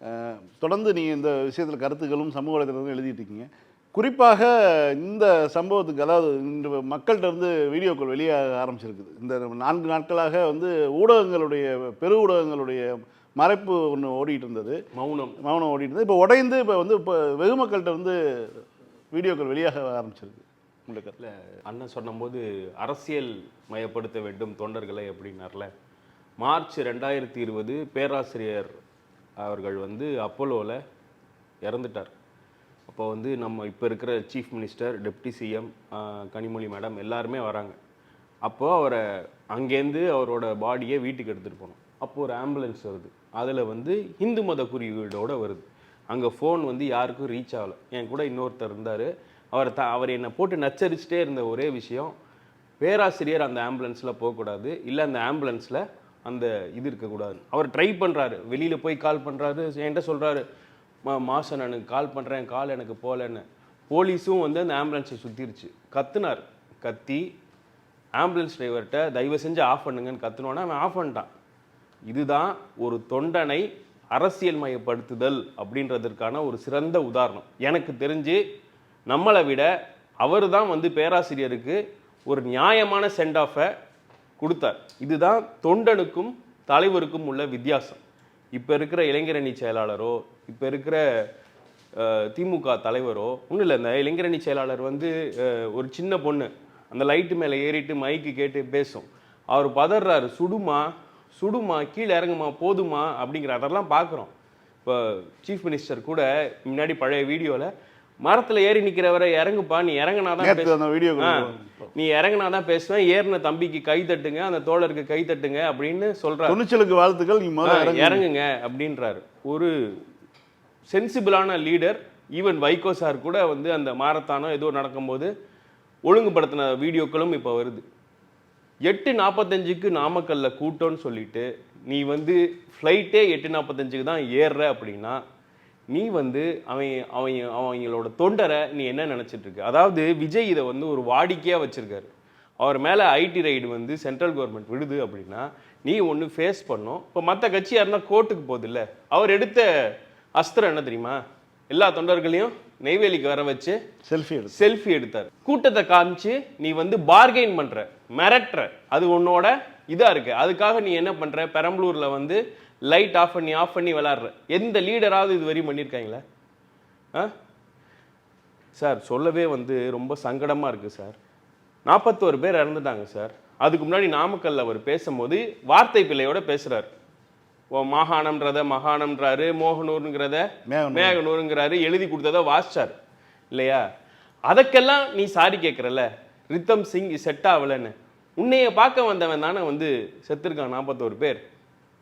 அஹ், தொடர்ந்து நீங்கள் இந்த விஷயத்தில் கருத்துக்களும் சமூக வலைதளங்களும் எழுதிட்டு இருக்கீங்க குறிப்பாக இந்த சம்பவத்துக்கு அதாவது இந்த மக்கள்கிட்ட இருந்து வீடியோக்கள் வெளியாக ஆரம்பிச்சிருக்குது. இந்த நான்கு நாட்களாக வந்து ஊடகங்களுடைய பெரு ஊடகங்களுடைய மறைப்பு ஒன்று ஓடிட்டு இருந்தது. மௌனம். மௌனம் ஓடிட்டு இருந்தது. இப்போ உடைந்து இப்போ வந்து இப்போ வெகு மக்கள்கிட்ட வந்து வீடியோக்கள் வெளியாக ஆரம்பிச்சிருக்கு. உங்களுக்கு அண்ணன் சொன்னபோது அரசியல் மயப்படுத்த வேண்டும் தொண்டர்களை அப்படின்னார்ல. மார்ச் ரெண்டாயிரத்தி இருபது பேராசிரியர் அவர்கள் வந்து அப்போலோவில் இறந்துட்டார். அப்போ வந்து நம்ம இப்போ இருக்கிற chief minister deputy CM Kanimozhi madam எல்லாருமே வராங்க. அப்போது அவரை அங்கேருந்து அவரோட பாடியை வீட்டுக்கு எடுத்துகிட்டு போனோம். அப்போது ஒரு ஆம்புலன்ஸ் வருது. அதில் வந்து இந்து மத குறியீடோடு வருது. அங்கே ஃபோன் வந்து யாருக்கும் ரீச் ஆகலை. என் கூட இன்னொருத்தர் இருந்தார். அவர் த அவர் என்னை போட்டு நச்சரிச்சிட்டே இருந்த ஒரே விஷயம் பேராசிரியர் அந்த ஆம்புலன்ஸில் போகக்கூடாது. இல்லை அந்த ஆம்புலன்ஸில் அந்த இது இருக்கக்கூடாது. அவர் ட்ரை பண்ணுறாரு வெளியில் போய் கால் பண்ணுறாரு என்கிட்ட சொல்கிறாரு மா மாசன் எனக்கு கால் பண்ணுறேன் கால் எனக்கு போகலன்னு. போலீஸும் வந்து அந்த ஆம்புலன்ஸை சுற்றிருச்சு கத்துனார். கத்தி ஆம்புலன்ஸ் டிரைவர்கிட்ட தயவு செஞ்சு ஆஃப் பண்ணுங்கன்னு கத்துனோன்னா அவன் ஆஃப் பண்ணிட்டான். இதுதான் ஒரு தொண்டனை அரசியல் மயப்படுத்துதல் அப்படின்றதற்கான ஒரு சிறந்த உதாரணம். எனக்கு தெரிஞ்சு நம்மளை விட அவர் தான் வந்து பேராசிரியருக்கு ஒரு நியாயமான சென்ட் ஆஃபை கொடுத்தார். இதுதான் தொண்டனுக்கும் தலைவருக்கும் உள்ள வித்தியாசம். இப்போ இருக்கிற இளைஞரணி செயலாளரோ இப்போ இருக்கிற திமுக தலைவரோ ஒன்றும் இல்லை இந்த இளைஞரணி செயலாளர் வந்து ஒரு சின்ன பொண்ணு அந்த லைட்டு மேலே ஏறிட்டு மைக்கு கேட்டு பேசும். அவர் பதறாரு சுடுமா சுடுமா கீழே இறங்குமா போதுமா? அப்படிங்கிற அதெல்லாம் பார்க்குறோம் இப்போ சீஃப் மினிஸ்டர் கூட முன்னாடி பழைய வீடியோவில் மரத்தில் ஏறி நிற்கிறவரை இறங்குப்பா நீ இறங்குனாதான் நேற்று அந்த வீடியோ நீ இறங்குனாதான் பேசுவேன் ஏறின தம்பிக்கு கை தட்டுங்க அந்த தோழருக்கு கை தட்டுங்க அப்படின்னு சொல்றாரு. துணிச்சலுக்கு வாழ்த்துக்கள் நீ. இறங்குங்க. அப்படின்றாரு. ஒரு சென்சிபிளான லீடர் ஈவன் வைகோ சார் கூட வந்து அந்த மாரத்தானோ ஏதோ நடக்கும்போது ஒழுங்குபடுத்தின வீடியோக்களும் இப்போ வருது. எட்டு நாற்பத்தஞ்சுக்கு நாமக்கல்ல கூட்டம்னு சொல்லிட்டு நீ வந்து ஃப்ளைட்டே எட்டு நாற்பத்தஞ்சுக்கு தான் ஏறுற அப்படின்னா நீ வந்து அவன் அவங்க அவங்களோட தொண்டரை நீ என்ன நினைச்சிட்டு இருக்க? அதாவது விஜய் இதை வந்து ஒரு வாடிக்கையாக வச்சிருக்காரு. அவர் மேலே ஐடி ரைடு வந்து சென்ட்ரல் கவர்மெண்ட் விடுது அப்படின்னா நீ ஒன்று ஃபேஸ் பண்ணும். இப்போ மற்ற கட்சியாக இருந்தால் கோர்ட்டுக்கு போகுது அவர் எடுத்த அஸ்திரம் என்ன தெரியுமா? எல்லா தொண்டர்களையும் நெய்வேலிக்கு வர வச்சு செல்ஃபி எடுத்து செல்ஃபி எடுத்தார். கூட்டத்தை காமிச்சு நீ வந்து பார்கெயின் பண்ற மிரட்டுற. அது உன்னோட இதா இருக்கு. அதுக்காக நீ என்ன பண்ற? பெரம்பலூர்ல வந்து லைட் ஆஃப் பண்ணி ஆஃப் பண்ணி விளாடுற. எந்த லீடராவது இது வரையும் பண்ணியிருக்காங்களா ஆ? சார் சொல்லவே வந்து ரொம்ப சங்கடமா இருக்கு சார். நாற்பத்தோரு பேர் இறந்துட்டாங்க சார். அதுக்கு முன்னாடி நாமக்கல்ல அவர் பேசும்போது வார்த்தை பிள்ளையோட பேசுறாரு. ஓ மாகாணம்ன்றத மகாணம்ன்றாரு மோகனூருங்கிறத மேகனூர். மேகனூருங்கிறாரு எழுதி கொடுத்ததை வாசிச்சார். இல்லையா? அதற்கெல்லாம் நீ சாரி கேட்குறல ரித்தம் சிங் செட் ஆகலைன்னு. உன்னைய பார்க்க வந்தவன் தானே வந்து செத்துருக்கான் நாற்பத்தோரு பேர்.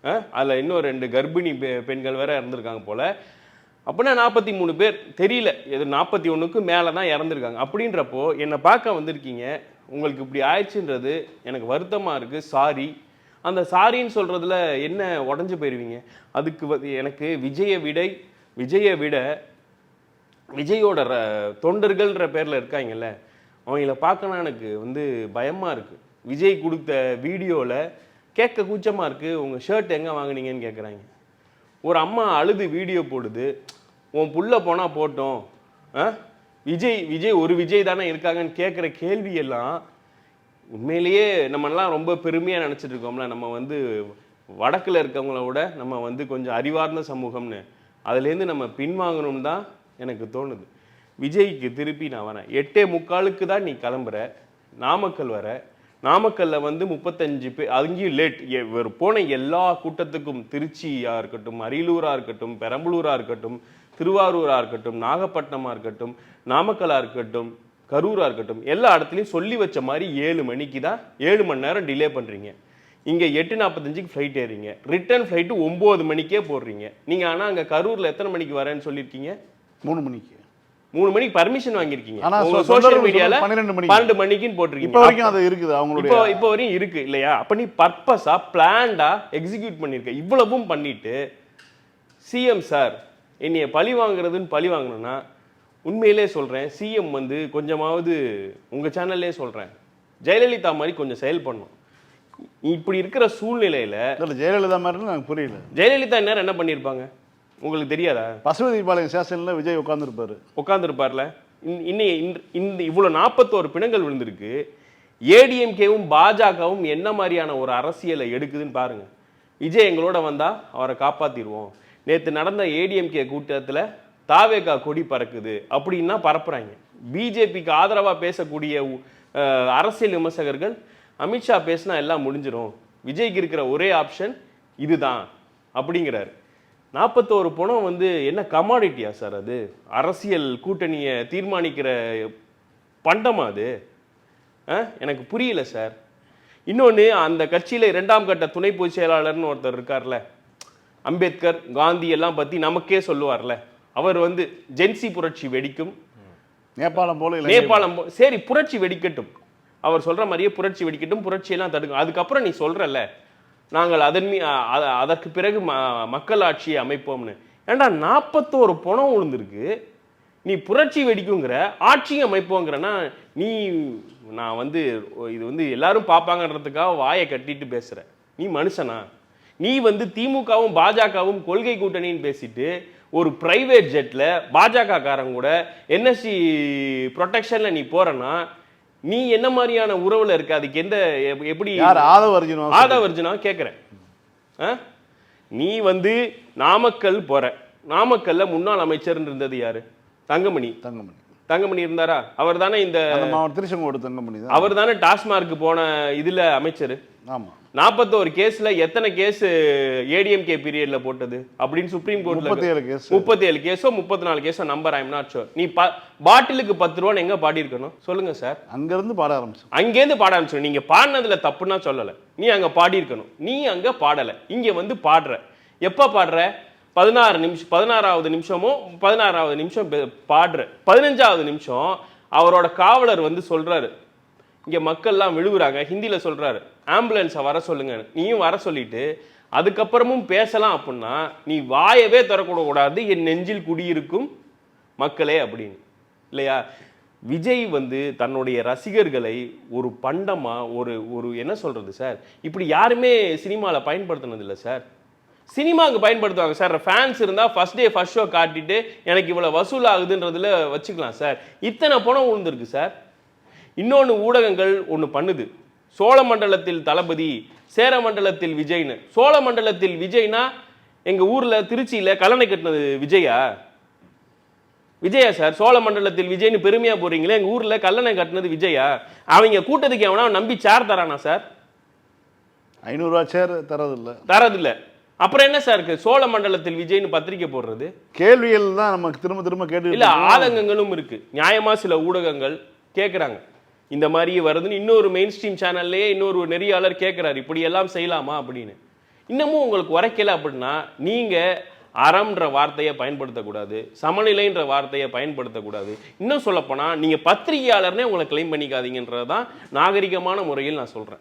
அதில் இன்னும் ரெண்டு கர்ப்பிணி பெ- பெண்கள் வேற இறந்துருக்காங்க போல. அப்படின்னா நாற்பத்தி மூணு பேர். தெரியல. இது நாற்பத்தி ஒன்றுக்கு மேலே தான் இறந்துருக்காங்க. அப்படின்றப்போ என்னை பார்க்க வந்திருக்கீங்க. உங்களுக்கு இப்படி ஆயிடுச்சுன்றது எனக்கு வருத்தமாக இருக்குது சாரி அந்த சாரின்னு சொல்கிறதுல என்ன உடஞ்சி போயிடுவீங்க அதுக்கு எனக்கு விஜயை விடை விஜயை விட விஜயோட ர- தொண்டர்கள்ன்ற பேரில் இருக்காங்கல்ல. அவங்கள பார்க்கணும் எனக்கு வந்து பயமாக இருக்குது விஜய் கொடுத்த வீடியோவில் கேட்க கூச்சமாக இருக்குது உங்கள் ஷர்ட் எங்கே வாங்குனீங்கன்னு கேட்குறாங்க ஒரு அம்மா அழுது வீடியோ போடுது உன் புள்ள போனால் போட்டோம். ஆ? விஜய் விஜய் ஒரு விஜய் தானே இருக்காங்கன்னு கேட்குற கேள்வி எல்லாம் உண்மையிலேயே நம்மலாம் ரொம்ப பெருமையாக நினச்சிட்டு இருக்கோம்ல. நம்ம வந்து வடக்கில் இருக்கவங்கள விட நம்ம வந்து கொஞ்சம் அறிவார்ந்த சமூகம்னு. அதுலேருந்து நம்ம பின்வாங்கணும் தான் எனக்கு தோணுது. விஜய்க்கு திருப்பி நான் வரேன். எட்டே முக்காலுக்கு தான் நீ கிளம்புற. நாமக்கல் வர. நாமக்கல்ல வந்து முப்பத்தஞ்சு பேர் அங்கேயும் லேட் இவர் போன எல்லா கூட்டத்துக்கும் திருச்சியா இருக்கட்டும் அரியலூரா இருக்கட்டும் பெரம்பலூரா இருக்கட்டும் திருவாரூரா இருக்கட்டும் நாகப்பட்டினமா இருக்கட்டும் நாமக்கலா இருக்கட்டும் கரூரா இருக்கட்டும் எல்லா இடத்துலையும் சொல்லி வச்ச மாதிரி ஏழு மணிக்கு தான் ஏழு மணி நேரம் டிலே பண்றீங்க. இங்க எட்டு நாற்பத்தஞ்சுக்கு ஃப்ளைட் ஏறீங்க ரிட்டர்ன் ஃப்ளைட்டு ஒம்பது மணிக்கே போடுறீங்க. நீங்க ஆனா அங்க கரூர்ல எத்தனை மணிக்கு வரேன்னு சொல்லியிருக்கீங்க? மூணு மணிக்கு. மூணு மணிக்கு பர்மிஷன் வாங்கியிருக்கீங்க. ஆனா சோஷியல் மீடியால பன்னிரெண்டு மணிக்கு. பன்னெண்டு மணிக்குன்னு போட்டிருக்கீங்க. இப்போ வரைக்கும் அது இருக்குது அவங்களுடைய இப்போ இப்போ வரையும் இருக்கு இல்லையா? அப்ப நீ பர்பஸா பிளான்டா எக்ஸிக்யூட் பண்ணிருக்க. இவ்வளவும் பண்ணிட்டு சிஎம் சார் என்னைய பழி வாங்குறதுன்னு பழி வாங்கணும்னா உண்மையிலே சொல்றேன் சிஎம் வந்து கொஞ்சமாவது உங்க சேனல்லே சொல்றேன். ஜெயலலிதா மாதிரி கொஞ்சம் செயல் பண்ணும். இப்படி இருக்கிற சூழ்நிலையில ஜெயலலிதா எனக்கு புரியல. ஜெயலலிதா நேரம் என்ன பண்ணியிருப்பாங்க உங்களுக்கு தெரியாதா? பசுபதி பாளையம் ஸ்டேஷனில் விஜய் உட்காந்துருப்பாரு உட்காந்துருப்பார்ல இன்னைக்கு இந்த இவ்வளோ நாற்பத்தோரு பிணங்கள் விழுந்திருக்கு. ஏடிஎம்கேவும் பாஜகவும் என்ன மாதிரியான ஒரு அரசியலை எடுக்குதுன்னு பாருங்க. விஜய் எங்களோட வந்தா அவரை காப்பாத்திடுவோம் நேற்று நடந்த ஏடிஎம்கே கூட்டத்தில் தாவேகா கொடி பறக்குது அப்படின்னா பரப்புறாங்க. பிஜேபிக்கு ஆதரவா பேசக்கூடிய அரசியல் விமர்சகர்கள் அமித்ஷா பேசினா எல்லாம் முடிஞ்சிரும். விஜய்க்கு இருக்கிற ஒரே ஆப்ஷன் இதுதான் அப்படிங்கிறாரு. நாற்பத்தோரு பணம் வந்து என்ன கமாடிட்டியா சார் அது? அரசியல் கூட்டணியை தீர்மானிக்கிற பண்டமா அது? எனக்கு புரியல சார். இன்னொன்று அந்த கட்சியில் இரண்டாம் கட்ட துணை பொதுச் செயலாளர்னு ஒருத்தர் இருக்கார்ல அம்பேத்கர் காந்தி எல்லாம் பற்றி நமக்கே சொல்லுவார்ல. அவர் வந்து ஜென்சி புரட்சி வெடிக்கும். நேபாளம் போல நேபாளம் போ- சரி புரட்சி வெடிக்கட்டும். அவர் சொல்ற மாதிரியே புரட்சி வெடிக்கட்டும் புரட்சியெல்லாம் தடுக்கும். அதுக்கப்புறம் நீ சொல்றல்ல நாங்கள் அதன் மீ அதற்கு பிறகு ம- மக்கள் ஆட்சியை அமைப்போம்னு. ஏன்டா நாற்பத்தோரு பணம் விழுந்திருக்கு நீ புரட்சி வெடிக்குங்கிற ஆட்சியும் அமைப்போங்கிறனா நீ நான் வந்து இது வந்து எல்லாரும் பார்ப்பாங்கன்றதுக்காக வாயை கட்டிட்டு பேசுகிற நீ மனுஷனா? நீ வந்து திமுகவும் பாஜகவும் கொள்கை கூட்டணின்னு பேசிட்டு ஒரு பிரைவேட் ஜெட்டில் பாஜக காரங்க கூட என்எஸ்சி ப்ரொடெக்ஷன்ல நீ போறனா நீ என்ன மாதிரியான உறவுல இருக்க? அதுக்கு எந்த எப்- எப்படி ஆதவ அர்ஜுனா ஆதவர்ஜுனா கேட்குறேன் ஆ? நீ வந்து நாமக்கல் போற. நாமக்கல்ல முன்னாள் அமைச்சர் இருந்தது யாரு? தங்கமணி. தங்கமணி. தங்கமணி இருந்தாரா? அவர் தானே இந்த திருச்செங்கோடு தங்கமணி அவர் தானே டாஸ்மார்க் போன இதுல அமைச்சர். ஆமா. நாற்பத்தோரு கேஸ்ல எத்தனை கேஸ் ஏடிஎம்கே பீரியட்ல போட்டது அப்படின்னு சுப்ரீம் கோர்ட்ல முப்பத்தி ஏழு கேஸ். முப்பத்தி ஏழு கேஸோ முப்பத்தி நாலு கேஸோ நம்பர் ஐம் நாட் ஷோர் நீ பாட்டிலுக்கு பத்து ரூபான்னு எங்க பாடியிருக்கணும்? சொல்லுங்க சார் அங்கிருந்து பாட ஆரம்பிச்சோம். அங்கேருந்து பாட ஆரம்பிச்சு நீங்க பாடினதுல தப்புன்னா சொல்லல. நீ அங்க பாடியிருக்கணும். நீ அங்க பாடல. இங்க வந்து பாடுற. எப்ப பாடுற? பதினாறு நிமிஷம் பதினாறாவது நிமிஷமும் பதினாறாவது நிமிஷம் பே- பாடுற. பதினஞ்சாவது நிமிஷம் அவரோட காவலர் வந்து சொல்றாரு. இங்கே மக்கள்லாம் விழுகுறாங்க ஹிந்தியில் சொல்கிறாரு ஆம்புலன்ஸை வர சொல்லுங்க நீயும் வர சொல்லிட்டு அதுக்கப்புறமும் பேசலாம் அப்படின்னா நீ வாயவே திறக்கூடக்கூடாது என் நெஞ்சில் குடியிருக்கும் மக்களே அப்படின்னு. இல்லையா? விஜய் வந்து தன்னுடைய ரசிகர்களை ஒரு பண்டமாக ஒரு ஒரு என்ன சொல்கிறது சார்? இப்படி யாருமே சினிமாவில் பயன்படுத்தினதில்லை சார். சினிமாவுக்கு பயன்படுத்துவாங்க சார் ஃபேன்ஸ் இருந்தால் ஃபர்ஸ்ட் டே ஃபர்ஸ்ட் ஷோ காட்டிட்டு எனக்கு இவ்வளோ வசூல் ஆகுதுன்றதுல வச்சுக்கலாம் சார் இத்தனை பணம் விழுந்திருக்கு சார் இன்னொன்று ஊடகங்கள் ஒன்று பண்ணுது. சோழமண்டலத்தில் தளபதி சேரமண்டலத்தில் விஜய்னு. சோழமண்டலத்தில் விஜய்னா எங்கள் ஊரில் திருச்சியில் கல்லணை கட்டினது விஜயா? விஜயா சார் சோழமண்டலத்தில் விஜய்னு பெருமையா போறீங்களே எங்க ஊர்ல கல்லணை கட்டினது விஜயா? அவங்க கூட்டத்துக்கு எவனா நம்பி சேர் தரானா சார் ஐநூறுரூவா சேர் தரதில்ல. தரதில்ல. அப்புறம் என்ன சார் இருக்கு? சோழமண்டலத்தில் விஜய்னு பத்திரிக்கை போடுறது? கேள்விகள் தான் நமக்கு திரும்ப திரும்ப கேட்டு இல்ல ஆதங்கங்களும் இருக்கு. நியாயமா சில ஊடகங்கள் கேக்குறாங்க. இந்த மாதிரி வருதுன்னு இன்னொரு மெயின் ஸ்ட்ரீம் சேனல்லையே இன்னொரு நெறியாளர் கேட்குறாரு இப்படி எல்லாம் செய்யலாமா அப்படின்னு. இன்னமும் உங்களுக்கு உரைக்கல அப்படின்னா நீங்க அறம்ன்ற வார்த்தையை பயன்படுத்தக்கூடாது சமநிலைன்ற வார்த்தையை பயன்படுத்தக்கூடாது. இன்னும் சொல்லப்போனா நீங்க பத்திரிகையாளர்னே உங்களை கிளைம் பண்ணிக்காதீங்கன்றது தான் நாகரிகமான முறையில் நான் சொல்றேன்.